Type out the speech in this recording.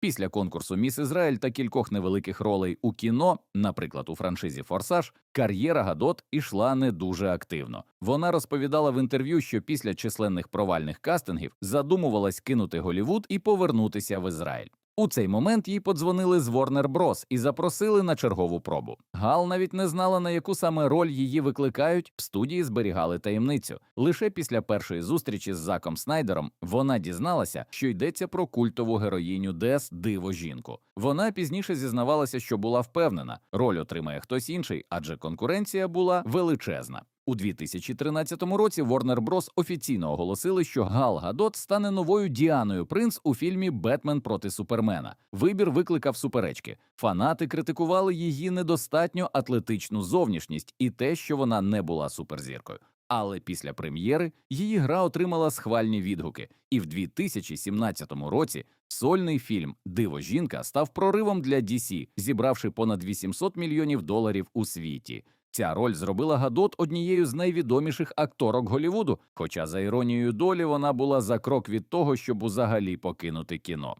Після конкурсу Міс Ізраїль та кількох невеликих ролей у кіно, наприклад, у франшизі Форсаж, кар'єра Гадот ішла не дуже активно. Вона розповідала в інтерв'ю, що після численних провальних кастингів задумувалась кинути Голівуд і повернутися в Ізраїль. У цей момент їй подзвонили з Warner Bros. і запросили на чергову пробу. Гал навіть не знала, на яку саме роль її викликають. В студії зберігали таємницю. Лише після першої зустрічі з Заком Снайдером вона дізналася, що йдеться про культову героїню Дес Диво жінку. Вона пізніше зізнавалася, що була впевнена, роль отримає хтось інший, адже конкуренція була величезна. У 2013 році Warner Bros. офіційно оголосили, що Гал Гадот стане новою Діаною Принц у фільмі Бетмен проти Супермена. Вибір викликав суперечки. Фанати критикували її недостатньо атлетичну зовнішність і те, що вона не була суперзіркою. Але після прем'єри її гра отримала схвальні відгуки, і в 2017 році сольний фільм Диво жінка став проривом для DC, зібравши понад 800 мільйонів доларів у світі. Ця роль зробила Гадот однією з найвідоміших акторок Голівуду, хоча за іронією долі вона була за крок від того, щоб узагалі покинути кіно.